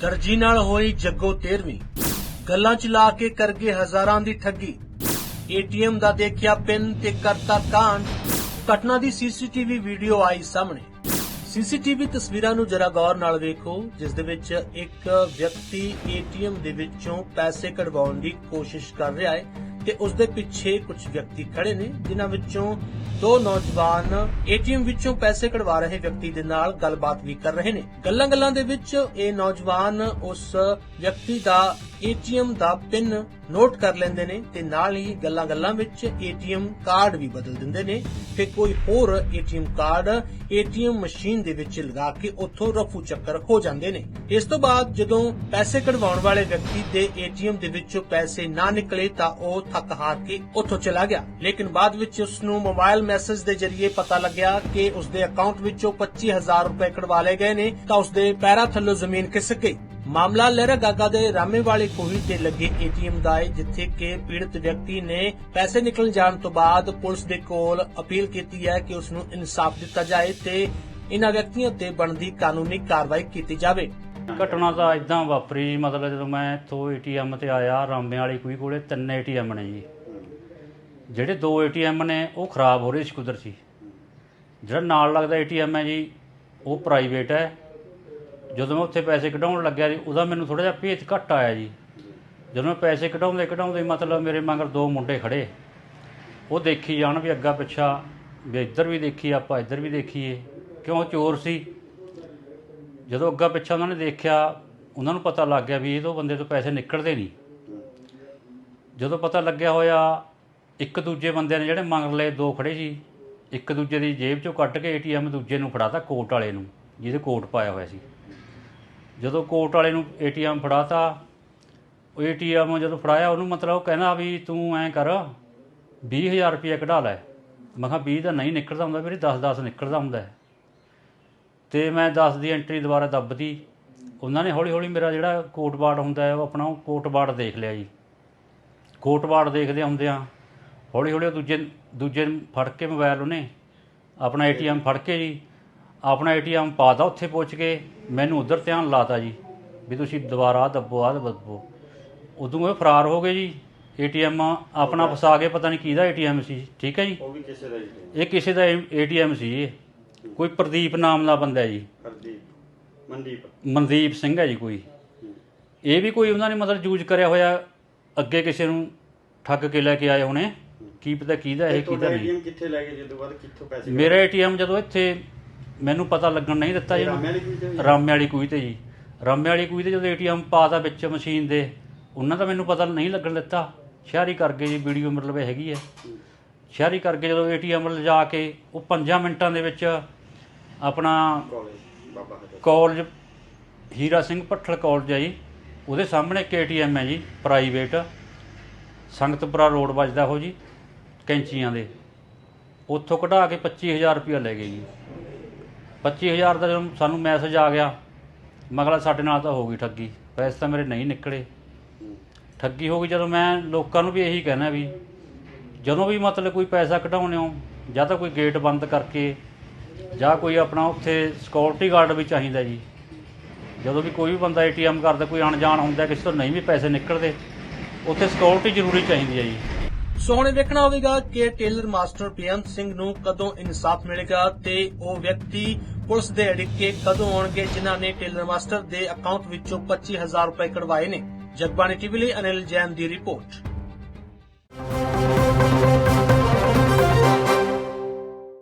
ਦਰਜੀ ਨਾਲ ਹੋਈ ਜੱਗੋ 13ਵੀਂ ਗੱਲਾਂ ਚ ਲਾ ਕੇ ਕਰ ਗਏ ਹਜ਼ਾਰਾਂ ਦੀ ਠੱਗੀ। ਏਟੀਐਮ ਦਾ ਦੇਖਿਆ ਪਿੰਨ ਤੇ ਕਰਤਾ ਕਾਂਡ ਘਟਨਾ ਦੀ ਸੀਸੀਟੀਵੀ ਵੀਡੀਓ ਆਈ ਸਾਹਮਣੇ। ਸੀਸੀਟੀਵੀ ਤਸਵੀਰਾਂ ਨੂੰ ਜਰਾ ਗੌਰ ਨਾਲ ਵੇਖੋ, ਜਿਸ ਦੇ ਵਿੱਚ ਇੱਕ ਵਿਅਕਤੀ ਏਟੀਐਮ ਦੇ ਵਿੱਚੋਂ ਪੈਸੇ ਕਢਵਾਉਣ ਦੀ ਕੋਸ਼ਿਸ਼ ਕਰ ਰਿਹਾ ਹੈ। ਤੇ ਉਸ ਦੇ ਪਿੱਛੇ ਕੁਝ ਵਿਅਕਤੀ ਖੜੇ ਨੇ, ਜਿਨ੍ਹਾਂ ਵਿੱਚੋਂ ਦੋ ਨੌਜਵਾਨ ਏਟੀਐਮ ਵਿੱਚੋਂ ਪੈਸੇ ਕਢਵਾ ਰਹੇ ਵਿਅਕਤੀ ਦੇ ਨਾਲ ਗੱਲਬਾਤ ਵੀ ਕਰ ਰਹੇ ਨੇ। ਗੱਲਾਂ-ਗੱਲਾਂ ਦੇ ਵਿੱਚ ਇਹ ਨੌਜਵਾਨ ਉਸ ਵਿਅਕਤੀ ਦਾ ਏਟੀਐਮ ਦਾ ਪਿਨ ਨੋਟ ਕਰ ਲੈਂਦੇ ਨੇ ਤੇ ਨਾਲ ਹੀ ਗੱਲਾਂ-ਗੱਲਾਂ ਵਿੱਚ ਏਟੀਐਮ ਕਾਰਡ ਵੀ ਬਦਲ ਦਿੰਦੇ ਨੇ। ਫਿਰ ਕੋਈ ਹੋਰ ਏਟੀਐਮ ਕਾਰਡ ਏਟੀਐਮ ਮਸ਼ੀਨ ਦੇ ਵਿੱਚ ਲਗਾ ਕੇ ਉੱਥੋਂ ਰਫੂ ਚੱਕਰ ਹੋ ਜਾਂਦੇ ਨੇ। ਇਸ ਤੋਂ ਬਾਅਦ ਜਦੋਂ ਪੈਸੇ ਕਢਵਾਉਣ ਵਾਲੇ ਵਿਅਕਤੀ ਦੇ ਏਟੀਐਮ ਦੇ ਵਿੱਚੋਂ ਪੈਸੇ ਨਾ ਨਿਕਲੇ ਤਾਂ ਉਹ ਹੱਕ ਹਾਰ ਕੇ ਉੱਥੋਂ ਚਲਾ ਗਿਆ। ਲੇਕਿਨ ਬਾਅਦ ਵਿੱਚ ਉਸ ਨੂੰ ਮੋਬਾਈਲ ਮੈਸੇਜ ਦੇ ਜ਼ਰੀਏ ਪਤਾ ਲੱਗਿਆ ਕਿ ਉਸ ਦੇ ਅਕਾਊਂਟ ਵਿੱਚੋਂ 25000 ਰੁਪਏ ਕਢਵਾ ਲਏ ਗਏ ਨੇ, ਤਾਂ ਉਸ ਦੇ ਪੈਰਾਂ ਥੱਲੋਂ ਜ਼ਮੀਨ ਖਿਸਕ ਗਈ। ਮਾਮਲਾ ਲਹਿਰਾ ਗਾਗਾ ਦੇ ਰਾਮੇਵਾਲੀ ਕੋਹੀ ਤੇ ਲੱਗੇ ਏਟੀਐਮ ਦਾ ਹੈ, ਜਿੱਥੇ ਕਿ ਪੀੜਤ ਵਿਅਕਤੀ ਨੇ ਪੈਸੇ ਨਿਕਲ ਜਾਣ ਤੋਂ ਬਾਅਦ ਪੁਲਿਸ ਦੇ ਕੋਲ ਅਪੀਲ ਕੀਤੀ ਹੈ ਕਿ ਉਸ ਨੂੰ ਇਨਸਾਫ ਦਿੱਤਾ ਜਾਏ ਤੇ ਇਨ੍ਹਾਂ ਵਿਅਕਤੀਆਂ ਤੇ ਬਣਦੀ ਕਾਨੂੰਨੀ ਕਾਰਵਾਈ ਕੀਤੀ ਜਾਵੇ। ਘਟਨਾ ਤਾਂ ਇਦਾਂ ਵਾਪਰੀ ਜੀ, ਮਤਲਬ ਜਦੋਂ ਮੈਂ ਇੱਥੋਂ ਏਟੀਐਮ ਤੇ ਆਇਆ ਰਾਮੇ ਵਾਲੀ ਕੋਈ ਕੋਲੇ ਤਿੰਨ ਏਟੀਐਮ ਨੇ ਜੀ। ਜਿਹੜੇ ਦੋ ਏਟੀਐਮ ਨੇ, ਉਹ ਖਰਾਬ ਹੋ ਰਹੇ ਸੀ ਕੁਦਰਤੀ। ਜਿਹੜਾ ਨਾਲ ਲੱਗਦਾ ਏਟੀਐਮ ਹੈ ਜੀ, ਉਹ ਪ੍ਰਾਈਵੇਟ ਹੈ। ਜਦੋਂ ਮੈਂ ਉੱਥੇ ਪੈਸੇ ਕਢਾਉਣ ਲੱਗਿਆ ਜੀ, ਉਹਦਾ ਮੈਨੂੰ ਥੋੜਾ ਜਿਹਾ ਭੇਤ ਘੱਟ ਆਇਆ ਜੀ। ਜਦੋਂ ਮੈਂ ਪੈਸੇ ਕਢਾਉਂਦੇ ਕਢਾਉਂਦੇ ਮਤਲਬ ਮੇਰੇ ਮਗਰ ਦੋ ਮੁੰਡੇ ਖੜੇ। ਉਹ ਦੇਖੀ ਜਾਣ ਵੀ ਅੱਗਾ ਪਿੱਛਾ, ਵੀ ਇੱਧਰ ਵੀ ਦੇਖੀ, ਆਪਾਂ ਇੱਧਰ ਵੀ ਦੇਖੀਏ। ਕਿਉਂ ਚੋਰ ਸੀ? ਜਦੋਂ ਅੱਗਾ ਪਿੱਛਾ ਉਹਨਾਂ ਨੇ ਦੇਖਿਆ, ਉਹਨਾਂ ਨੂੰ ਪਤਾ ਲੱਗ ਗਿਆ ਵੀ ਇਹ ਤੋਂ ਬੰਦੇ ਤੋਂ ਪੈਸੇ ਨਿਕਲਦੇ ਨਹੀਂ। ਜਦੋਂ ਪਤਾ ਲੱਗਿਆ ਹੋਇਆ, ਇੱਕ ਦੂਜੇ ਬੰਦਿਆਂ ਨੇ ਜਿਹੜੇ ਮੰਗਲੇ ਦੋ ਖੜੇ ਸੀ। ਇੱਕ ਦੂਜੇ ਦੀ ਜੇਬ ਚੋਂ ਕੱਢ ਕੇ ਏਟੀਐਮ ਦੂਜੇ ਨੂੰ ਫੜਾਤਾ ਕੋਟ ਵਾਲੇ ਨੂੰ, ਜਿਹਦੇ ਕੋਟ ਪਾਇਆ ਹੋਇਆ ਸੀ। ਜਦੋਂ ਕੋਟ ਵਾਲੇ ਨੂੰ ਏਟੀਐਮ ਫੜਾਤਾ, ਉਹ ਏਟੀਐਮ ਜਦੋਂ ਫੜਾਇਆ, ਉਹਨੂੰ ਮਤਲਬ ਉਹ ਕਹਿੰਦਾ ਵੀ ਤੂੰ ਐਂ ਕਰ 20000 ਰੁਪਏ ਕਢਾ ਲੈ। ਮੈਂ ਕਿਹਾ 20 ਦਾ ਨਹੀਂ ਨਿਕਲਦਾ ਹੁੰਦਾ ਵੀਰੇ 10 10 ਨਿਕਲਦਾ ਹੁੰਦਾ ਹੈ। ਤੇ ਮੈਂ 10 ਦੀ ਐਂਟਰੀ ਦੁਬਾਰਾ ਦੱਬਦੀ ਉਹਨਾਂ ਨੇ ਹੌਲੀ ਹੌਲੀ ਮੇਰਾ ਜਿਹੜਾ ਕੋਟ ਬਾੜ ਹੁੰਦਾ ਹੈ ਉਹ ਆਪਣਾ ਉਹ ਕੋਟ ਬਾੜ ਦੇਖ ਲਿਆ ਜੀ। ਕੋਟ ਬਾੜ ਦੇਖਦੇ ਹੁੰਦਿਆਂ ਹੌਲੀ ਹੌਲੀ ਦੂਜੇ ਦੂਜੇ ਫੜ ਕੇ ਮੋਬਾਈਲ ਉਹਨੇ ਆਪਣਾ ਏਟੀਐਮ ਫੜ ਕੇ ਜੀ। ਆਪਣਾ ਏਟੀਐਮ ਪਾਤਾ ਉੱਥੇ ਪਹੁੰਚ ਕੇ ਮੈਨੂੰ ਉਧਰ ਧਿਆਨ ਲਾਤਾ ਜੀ ਵੀ ਤੁਸੀਂ ਦੁਬਾਰਾ ਦੱਬੋ ਆਹ ਦੱਬੋ। ਉਦੋਂ ਇਹ ਫਰਾਰ ਹੋ ਗਏ ਜੀ। ਏਟੀਐਮ ਆਪਣਾ ਫਸਾ ਕੇ ਪਤਾ ਨਹੀਂ ਕਿਹਦਾ ਏਟੀਐਮ ਸੀ ਠੀਕ ਹੈ ਜੀ? ਉਹ ਵੀ ਕਿਸੇ ਦਾ ਇਹ ਕਿਸੇ ਦਾ ਏਟੀਐਮ ਸੀ ਇਹ। ਕੋਈ ਪ੍ਰਦੀਪ ਨਾਮ ਦਾ ਬੰਦਾ ਹੈ ਜੀ। ਹਰਦੀਪ ਮਨਦੀਪ। ਮਨਦੀਪ ਸਿੰਘ ਹੈ ਜੀ ਕੋਈ। ਇਹ ਵੀ ਕੋਈ ਉਹਨਾਂ ਨੇ ਮਤਲਬ ਯੂਜ਼ ਕਰਿਆ ਹੋਇਆ ਅੱਗੇ ਕਿਸੇ ਨੂੰ ਠੱਗ ਕੇ ਲੈ ਕੇ ਆਏ ਹੋਣੇ। ਕੀ ਪਤਾ ਕਿਹਦਾ ਇਹ ਕਿਹਦਾ ਨਹੀਂ। ਏਟੀਐਮ ਕਿੱਥੇ ਲੈ ਗਏ ਜਦੋਂ ਬਾਅਦ ਕਿੱਥੋਂ ਪੈਸੇ ਮੇਰਾ ਏਟੀਐਮ ਜਦੋਂ ਇੱਥੇ ਮੈਨੂੰ ਪਤਾ ਲੱਗਣ ਨਹੀਂ ਦਿੱਤਾ ਜੀ ਰਾਮੇ ਵਾਲੀ ਕੋਈ ਤੇ ਜੀ। ਰਾਮੇ ਵਾਲੀ ਕੋਈ ਤੇ ਜਦੋਂ ਏਟੀਐਮ ਪਾਤਾ ਵਿੱਚ ਮਸ਼ੀਨ ਦੇ ਉਹਨਾਂ ਦਾ ਮੈਨੂੰ ਪਤਾ ਨਹੀਂ ਲੱਗਣ ਦਿੱਤਾ। ਸ਼ਹਿਰੀ ਕਰਕੇ ਜੀ ਵੀਡੀਓ ਮਤਲਬ ਹੈਗੀ ਹੈ। ਸ਼ਹਿਰੀ ਕਰਕੇ ਜਦੋਂ ਏਟੀਐਮ ਲਿਜਾ ਕੇ ਉਹ 5 ਮਿੰਟਾਂ ਦੇ ਵਿੱਚ ਆਪਣਾ ਕਾਲਜ ਬਾਬਾ ਹਟੋ ਕਾਲਜ ਹੀਰਾ ਸਿੰਘ ਭੱਠਲ ਕਾਲਜ ਹੈ ਜੀ। ਉਹਦੇ ਸਾਹਮਣੇ ਕੇਟੀਐਮ ਹੈ ਜੀ ਪ੍ਰਾਈਵੇਟ ਸੰਗਤਪੁਰਾ ਰੋਡ ਵੱਜਦਾ ਉਹ ਜੀ, ਕੈਂਚੀਆਂ ਦੇ। ਉੱਥੋਂ ਕਢਾ ਕੇ 25000 ਰੁਪਇਆ ਲੈ ਗਏ ਜੀ। 25000 ਦਾ ਜਦੋਂ ਸਾਨੂੰ ਮੈਸੇਜ ਆ ਗਿਆ ਮਗਲਾ ਸਾਡੇ ਨਾਲ ਤਾਂ ਹੋ ਗਈ ਠੱਗੀ। ਪੈਸੇ ਤਾਂ ਮੇਰੇ ਨਹੀਂ ਨਿਕਲੇ। ਠੱਗੀ ਹੋ ਗਈ ਜਦੋਂ ਮੈਂ ਲੋਕਾਂ ਨੂੰ ਵੀ ਇਹੀ ਕਹਿਣਾ ਵੀ ਜਦੋਂ ਵੀ ਮਤਲਬ ਕੋਈ ਪੈਸਾ ਕਢਾਉਣੇ ਹੋ ਜਾਂ ਤਾਂ ਕੋਈ ਗੇਟ ਬੰਦ ਕਰਕੇ ਜਾਂ ਕੋਈ ਆਪਣਾ ਉੱਥੇ ਸਿਕਿਉਰਿਟੀ ਗਾਰਡ ਵੀ ਚਾਹੀਦਾ ਜੀ। ਜਦੋਂ ਵੀ ਕੋਈ ਵੀ ਬੰਦਾ ਏਟੀਐਮ ਕਰਦਾ, ਕੋਈ ਅਣਜਾਣ ਹੁੰਦਾ, ਕਿਸੇ ਤੋਂ ਨਹੀਂ ਵੀ ਪੈਸੇ ਨਿਕਲਦੇ, ਉੱਥੇ ਸਿਕਿਉਰਿਟੀ ਜ਼ਰੂਰੀ ਚਾਹੀਦੀ ਹੈ ਜੀ। ਸੋਹਣੇ ਹੁਣ ਵੇਖਣਾ ਹੋਵੇਗਾ ਕਿ ਟੇਲਰ ਮਾਸਟਰ ਬੇਅੰਤ ਸਿੰਘ ਨੂੰ ਕਦੋਂ ਇਨਸਾਫ ਮਿਲੇਗਾ ਤੇ ਉਹ ਵਿਅਕਤੀ ਪੁਲਿਸ ਦੇ ਅੜਿੱਕੇ ਕਦੋਂ ਆਉਣਗੇ, ਜਿਨ੍ਹਾਂ ਨੇ ਟੇਲਰ ਮਾਸਟਰ ਦੇ ਅਕਾਊਂਟ ਵਿੱਚੋਂ 25000 ਰੁਪਏ ਕਢਵਾਏ ਨੇ। ਜਗਬਾਣੀ ਟੀਵੀ ਲਈ ਅਨਿਲ ਜੈਨ ਦੀ ਰਿਪੋਰਟ।